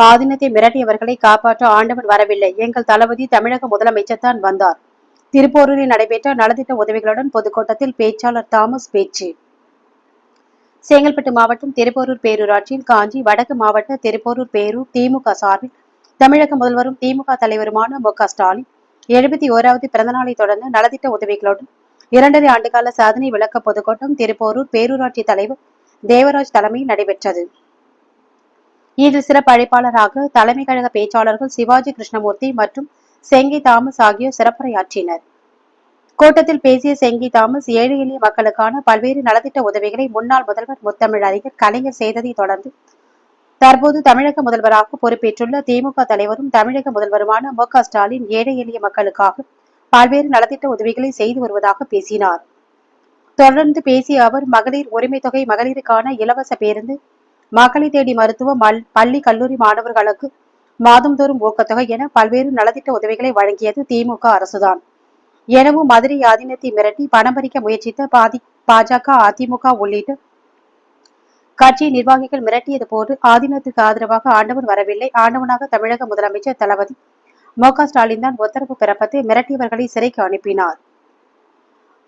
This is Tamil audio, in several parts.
பாதினத்தை மிரட்டியவர்களை காப்பாற்ற ஆண்டவன் வரவில்லை. எங்கள் தளபதி தமிழக முதலமைச்சர் தான் வந்தார். திருப்போரூரில் நடைபெற்ற நலத்திட்ட உதவிகளுடன் பொதுக்கூட்டத்தில் பேச்சாளர் தாமஸ் பேச்சு. செங்கல்பட்டு மாவட்டம் திருப்போரூர் பேரூராட்சியில் காஞ்சி வடக்கு மாவட்ட திருப்போரூர் பேரூர் திமுக சார்பில் தமிழக முதல்வரும் திமுக தலைவருமான மு க ஸ்டாலின் எழுபத்தி ஓராவது பிறந்தநாளை தொடர்ந்து நலத்திட்ட உதவிகளுடன் இரண்டரை ஆண்டுகால சாதனை விளக்க பொதுக்கூட்டம் திருப்போரூர் பேரூராட்சி தலைவர் தேவராஜ் தலைமையில் நடைபெற்றது. இதில் சிறப்பு அழைப்பாளராக தலைமை கழக பேச்சாளர்கள் சிவாஜி கிருஷ்ணமூர்த்தி மற்றும் செங்கி தாமஸ் ஆகியோர் சிறப்புரையாற்றினர். கூட்டத்தில் பேசிய செங்கி தாமஸ் ஏழை எளிய மக்களுக்கான பல்வேறு நலத்திட்ட உதவிகளை முன்னாள் முதல்வர் முத்தமிழ் அறிஞர் கலைஞர் செய்ததை தொடர்ந்து தற்போது தமிழக முதல்வராக பொறுப்பேற்றுள்ள திமுக தலைவரும் தமிழக முதல்வருமான மு ஸ்டாலின் ஏழை எளிய மக்களுக்காக பல்வேறு நலத்திட்ட உதவிகளை செய்து வருவதாக பேசினார். தொடர்ந்து பேசிய அவர் மகளிர் உரிமை தொகை மகளிருக்கான இலவச பேருந்து மக்களை தேடி மருத்துவம் மல்- பள்ளி கல்லூரி மாணவர்களுக்கு மாதந்தோறும் ஊக்கத்தொகை என பல்வேறு நலத்திட்ட உதவிகளை வழங்கியது திமுக அரசுதான். எனவும் மதுரை ஆதீனத்தை மிரட்டி பணம் பறிக்க முயற்சித்த பாதி பாஜக அதிமுக உள்ளிட்ட கட்சி நிர்வாகிகள் மிரட்டியது போன்று ஆதீனத்துக்கு ஆதரவாக ஆண்டவன் வரவில்லை. ஆண்டவனாக தமிழக முதலமைச்சர் தளபதி மு க ஸ்டாலின் தான் உத்தரவு பிறப்பித்து மிரட்டியவர்களை சிறைக்கு அனுப்பினார்.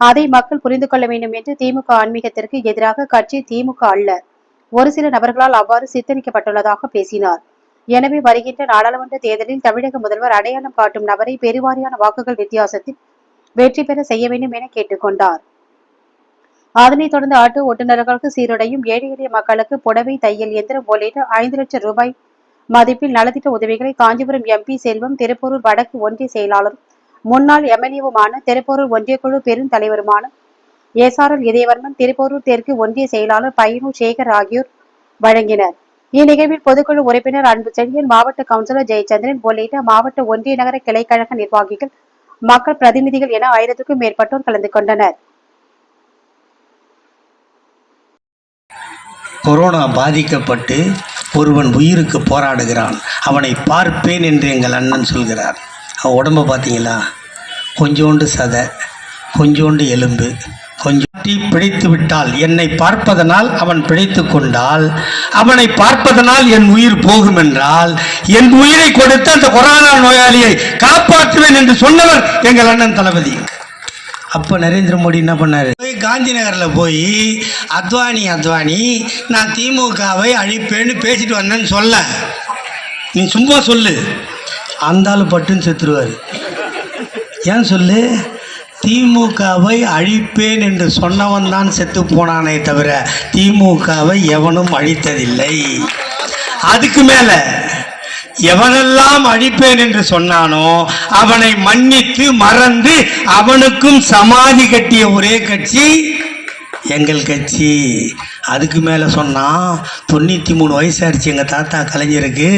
அதை மக்கள் புரிந்து கொள்ள வேண்டும் என்று திமுக ஆன்மீகத்திற்கு எதிராக கட்சி திமுக அல்ல. ஒரு சில நபர்களால் அவ்வாறு சித்தரிக்கப்பட்டுள்ளதாக பேசினார். எனவே வருகின்ற நாடாளுமன்ற தேர்தலில் தமிழக முதல்வர் அடையாளம் காட்டும் நபரை பெருவாரியான வாக்குகள் வித்தியாசத்தில் வெற்றி பெற செய்ய வேண்டும் என கேட்டுக்கொண்டார். அதனைத் தொடர்ந்து ஆட்டோ ஓட்டுநர்களுக்கு சீருடையும் ஏழை எளிய மக்களுக்கு புடவை தையல் இயந்திரம் உள்ளிட்ட ஐந்து லட்சம் ரூபாய் மதிப்பில் நலத்திட்ட உதவிகளை காஞ்சிபுரம் எம்பி செல்வம் திருப்பூரூர் வடக்கு ஒன்றிய செயலாளரும் முன்னாள் எம்எல்ஏவுமான திருப்பூரூர் ஒன்றிய குழு பெருந்தலைவருமான எஸ்ஆர்எல் இதயவர்மன் திருப்போரூர் தெற்கு ஒன்றிய செயலாளர் பையனூர் சேகர் ஆகியோர் வழங்கினர். இந்நிகழ்வில் பொதுக்குழு உறுப்பினர் அன்பு செழியன் மாவட்ட கவுன்சிலர் ஜெயச்சந்திரன் உள்ளிட்ட மாவட்ட ஒன்றிய நகர கிளைக்கழக நிர்வாகிகள் மக்கள் பிரதிநிதிகள் என ஆயிரத்துக்கும் மேற்பட்டோர் கலந்து கொண்டனர். கொரோனா பாதிக்கப்பட்டு ஒருவன் உயிருக்கு போராடுகிறான். அவனை பார்ப்பேன் என்று எங்கள் அண்ணன் சொல்கிறார். அவன் உடம்ப பார்த்தீங்களா? கொஞ்சோண்டு சதை கொஞ்சோண்டு எலும்பு கொஞ்சம் பிழைத்து விட்டால் என்னை பார்ப்பதனால் அவன் பிழைத்து கொண்டால் அவனை பார்ப்பதனால் என் உயிர் போகும் என்றால் என் உயிரை கொடுத்து அந்த கொரோனா நோயாளியை காப்பாற்றுவேன் என்று சொன்னவர் எங்கள் அண்ணன் தளபதி. அப்போ நரேந்திர மோடி என்ன பண்ணார்? போய் காந்தி நகரில் போய் அத்வானி அத்வானி நான் திமுகவை அழிப்பேன்னு பேசிட்டு வந்தேன்னு சொல்ல. நீ சும்மா சொல்லு. அந்த ஆள் பட்டுன்னு செத்துருவார். ஏன் சொல்லு? திமுகவை அழிப்பேன் என்று சொன்னவன் தான் செத்து போனானே தவிர திமுகவை எவனும் அழித்ததில்லை. அதுக்கு மேலே எவனெல்லாம் அழிப்பேன் என்று சொன்னானோ அவனை மன்னித்து மறந்து அவனுக்கும் சமாதி கட்டிய ஒரே கட்சி எங்கள் கட்சி. அதுக்கு மேலே சொன்னான் தொண்ணூற்றி மூணு வயசாயிருச்சு எங்கள் தாத்தா கலைஞருக்கு.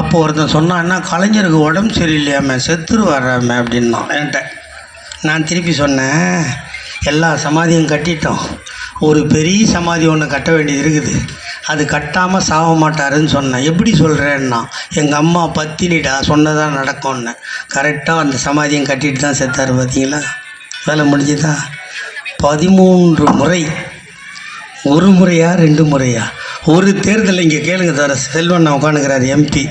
அப்போ ஒருத்தன் சொன்னான்னா கலைஞருக்கு உடம்பு சரியில்லையாமே செத்துரு வர்றாமே அப்படின்னான் என்கிட்ட. நான் திருப்பி சொன்னேன். எல்லா சமாதியும் கட்டிட்டோம். ஒரு பெரிய சமாதி ஒன்று கட்ட வேண்டியது இருக்குது. அது கட்டாமல் சாக மாட்டாருன்னு சொன்னேன். எப்படி சொல்கிறேன்னா எங்கள் அம்மா பத்தினிடா சொன்னதான் நடக்கும்னு. கரெக்டாக அந்த சமாதியும் கட்டிட்டு தான் செத்தார் பார்த்தீங்களா வேலை முடிஞ்சுதா? பதிமூன்று முறை. ஒரு முறையா ரெண்டு முறையா? ஒரு தேர்தல் இங்கே கேளுங்க தர. செல்வன் உட்காந்துக்கிறார் எம்பி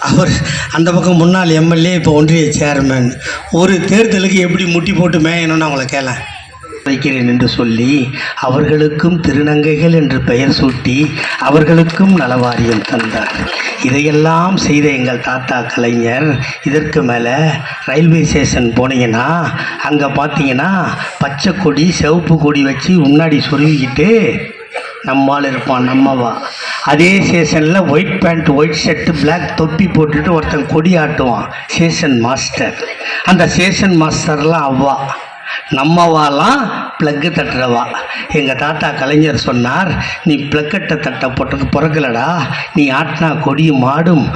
அவர் அந்த பக்கம் முன்னாள் எம்எல்ஏ இப்போ ஒன்றிய சேர்மேன் ஒரு தேர்தலுக்கு எப்படி முட்டி போட்டு மேயணும்னு அவங்கள கேள. வைக்கிறேன் என்று சொல்லி அவர்களுக்கும் திருநங்கைகள் என்று பெயர் சூட்டி அவர்களுக்கும் நலவாரியம் தந்தார். இதையெல்லாம் செய்த எங்கள் தாத்தா கலைஞர் இதற்கு மேலே ரயில்வே ஸ்டேஷன் போனீங்கன்னா அங்கே பார்த்தீங்கன்னா பச்சை கொடி சிவப்பு கொடி வச்சு முன்னாடி சொருவிக்கிட்டு நம்மால் இருப்பான் நம்மவா. அதே சேஷனில் white pant white shirt black தொப்பி போட்டுட்டு ஒருத்தன் கொடி ஆட்டுவான் சேஷன் மாஸ்டர் அந்த ஸ்டேஷன் மாஸ்டர்லாம் அவ்வா. நம்மவாலாம் ப்ளக்கு தட்டுறவா. எங்கள் தாத்தா கலைஞர் சொன்னார் நீ ப்ளக்கட்டை தட்ட போட்டது பிறக்கலடா நீ ஆட்டினா கொடியும் மாடும்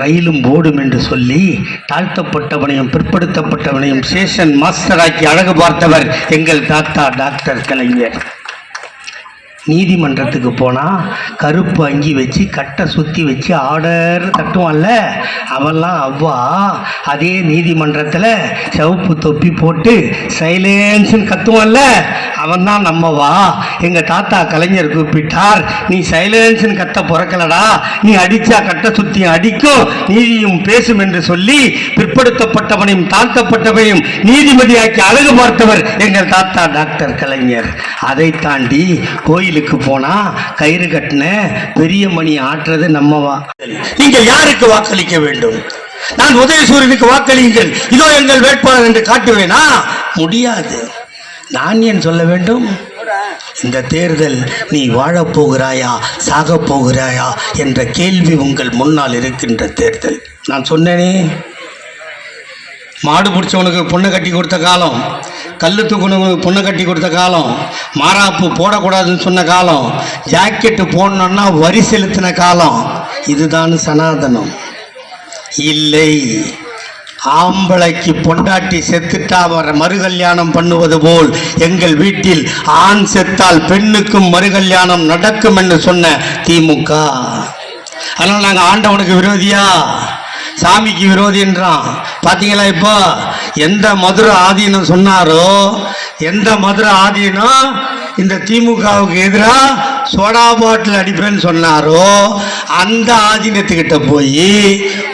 ரயிலும் ஓடும் என்று சொல்லி தாழ்த்தப்பட்டவனையும் பிற்படுத்தப்பட்டவனையும் சேஷன் மாஸ்டராக்கி அழகு பார்த்தவர் எங்கள் தாத்தா டாக்டர் கலைஞர். நீதிமன்றத்துக்கு போனால் கருப்பு அங்கி வச்சு கட்டை சுற்றி வச்சு ஆர்டர் தட்டுவான்ல அவன்லாம் அவ்வா. அதே நீதிமன்றத்தில் சிவப்பு தொப்பி போட்டு சைலன்ஸ்னு கத்துவான்ல அவன் தான் நம்மவா எங்கள் தாத்தா கலைஞர் கூப்பிட்டார் நீ சைலன்ஸ்னு கத்த பிறக்கலடா. நீ அடிச்சா கட்டை சுத்தி அடிக்கும். நீதியும் பேசும் என்று சொல்லி பிற்படுத்தப்பட்டவனையும் தாழ்த்தப்பட்டவனையும் நீதிபதியாக்கி அழகு பார்த்தவர் எங்கள் தாத்தா டாக்டர் கலைஞர். அதை தாண்டி கோயில் கோயிலுக்கு போனா கயிறு கட்டின பெரிய மணி ஆற்றுறது நம்மவா நீங்கள் யாருக்கு வாக்களிக்க வேண்டும்? நான் உதயசூரியனுக்கு வாக்களியுங்கள். இதோ எங்கள் வேட்பாளர் என்று காட்டுவேனா? முடியாது. நான் ஏன் சொல்ல வேண்டும்? இந்த தேர்தல் நீ வாழப் போகிறாயா சாகப் போகிறாயா என்ற கேள்வி உங்கள் முன்னால் இருக்கின்ற தேர்தல். நான் சொன்னேனே மாடு பிடிச்சவனுக்கு பொண்ணை கட்டி கொடுத்த காலம். கல்லு தூக்குனவனுக்கு கட்டி கொடுத்த காலம் மாறாப்பு போடக்கூடாதுன்னு சொன்ன காலம் ஜாக்கெட்டு போடணுன்னா வரி செலுத்தின காலம். இதுதான் சனாதனம். இல்லை ஆம்பளைக்கு பொண்டாட்டி செத்துட்டா அவரை மறுகல்யாணம் பண்ணுவது போல் எங்கள் வீட்டில் ஆண் செத்தால் பெண்ணுக்கும் மறுகல்யாணம் நடக்கும் என்று சொன்ன திமுக. அதனால் நாங்கள் ஆண்டவனுக்கு விரோதியா? சாமிக்கு விரோதி என்றான். பார்த்தீங்களா இப்போ? எந்த மதுரை ஆதீனம் சொன்னாரோ எந்த மதுரை ஆதீனம் இந்த திமுகவுக்கு எதிராக சோடா பாட்டில் அடிப்பேன்னு சொன்னாரோ அந்த ஆதீனத்துக்கிட்ட போய்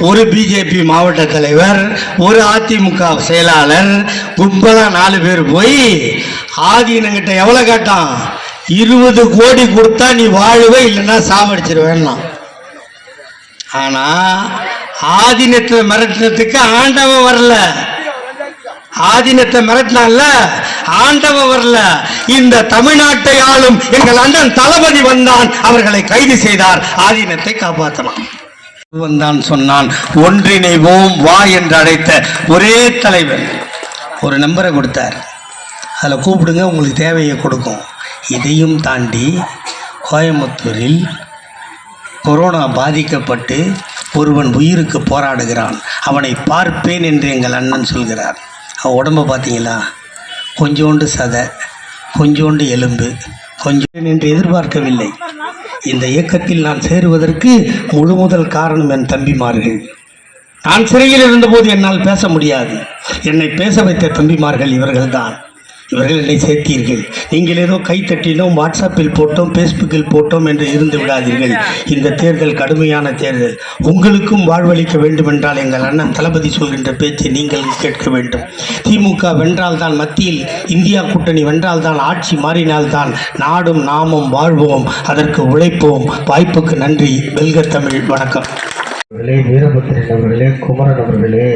ஒரு பிஜேபி மாவட்ட தலைவர் ஒரு அதிமுக செயலாளர் கும்பலாக நாலு பேர் போய் ஆதீனங்கிட்ட எவ்வளோ கேட்டான்? இருபது கோடி கொடுத்தா நீ வாழுவே இல்லைன்னா சாவடிச்சிருவேன்னா ஆனால் ஆதீனத்தில் மிரட்டினத்துக்கு ஆண்டவன் வரல. ஆதீனத்தை மிரட்டினான்ல ஆண்டவ வரல. இந்த தமிழ்நாட்டை ஆளும் எங்கள் அண்ணன் தளபதி வந்தான் அவர்களை கைது செய்தார். ஆதீனத்தை காப்பாற்றலாம். வந்தான் சொன்னான் ஒன்றிணைவோம் வா என்று அழைத்த ஒரே தலைவர் ஒரு நம்பரை கொடுத்தார். அதில் கூப்பிடுங்க உங்களுக்கு தேவையை கொடுக்கும். இதையும் தாண்டி கோயம்புத்தூரில் கொரோனா பாதிக்கப்பட்டு ஒருவன் உயிருக்கு போராடுகிறான். அவனை பார்ப்பேன் என்று எங்கள் அண்ணன் சொல்கிறார். உடம்ப பார்த்தீங்களா? கொஞ்சோண்டு சதை கொஞ்சோண்டு எலும்பு கொஞ்சம் என்று எதிர்பார்க்கவில்லை. இந்த இயக்கத்தில் நான் சேருவதற்கு முழு முதல் காரணம் என் தம்பிமார்கள். நான் சிறையில் இருந்தபோது என்னால் பேச முடியாது. என்னை பேச வைத்த தம்பிமார்கள் இவர்கள்தான். இவர்கள் என்னை சேர்த்தீர்கள். நீங்கள் ஏதோ கைத்தட்டினோம் வாட்ஸ்அப்பில் போட்டோம் ஃபேஸ்புக்கில் போட்டோம் என்று இருந்து விடாதீர்கள். இந்த தேர்தல் கடுமையான தேர்தல். உங்களுக்கும் வாழ்வளிக்க வேண்டுமென்றால் எங்கள் அண்ணன் தளபதி சொல்கின்ற பேச்சை நீங்கள் கேட்க வேண்டும். திமுக வென்றால்தான் மத்தியில் இந்தியா கூட்டணி வென்றால்தான் ஆட்சி மாறினால்தான் நாடும் நாமும் வாழ்வோம் அதற்கு உழைப்போம். வாய்ப்புக்கு நன்றி. வெல்க தமிழ். வணக்கம். வீரபத்திரன் அவர்களே குமரன் அவர்களே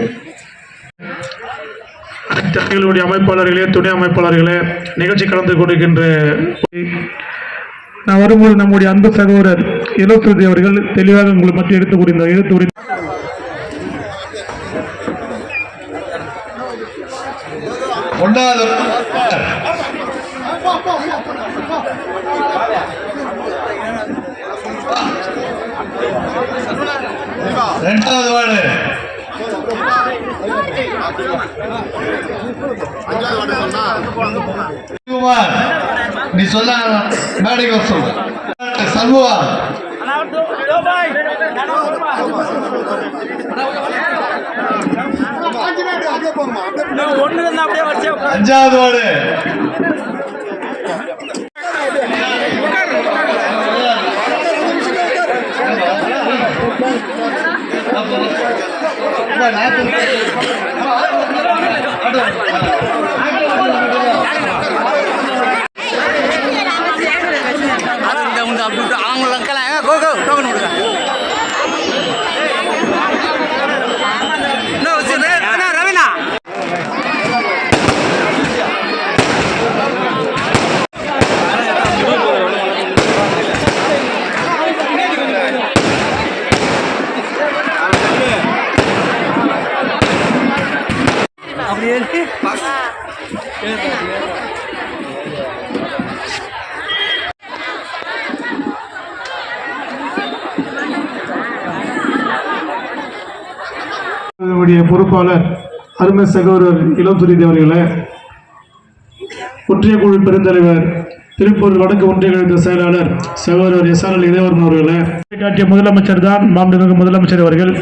அணிகளுடைய அமைப்பாளர்களே துணை அமைப்பாளர்களே நிகழ்ச்சி கலந்து கொடுக்கின்ற நான் வரும்போது நம்முடைய அன்பு சகோதரர் இலசுதி அவர்கள் தெளிவாக உங்களை மத்திய எடுத்து கூறினார் எடுத்து கூறி ரெண்டாவது வார்டு. குமார் நீ சொல்ல மேடைக்கு வர சொல்லு. சண்முகா. அஞ்சாவது வார்டு. இந்த பொறுப்பாளர் அருமை சகோதரர் இளத்துரிதி அவர்களே ஒன்றிய குழு பெருந்தலைவர் திருப்பூர் வடக்கு ஒன்றிய கழக செயலாளர் சகோதரர் எஸ் ஆர் எல் இதயவர்மன் அவர்களே காட்டிய முதலமைச்சர் தான் மாண்புமிகு முதலமைச்சர் அவர்கள்.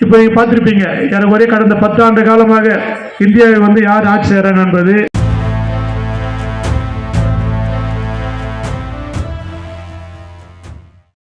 இப்போ நீங்கள் பார்த்துருப்பீங்க எனக்கு ஒரே கடந்த பத்தாண்டு காலமாக இந்தியாவை வந்து யார் ஆட்சி செய்கிறாங்க என்பது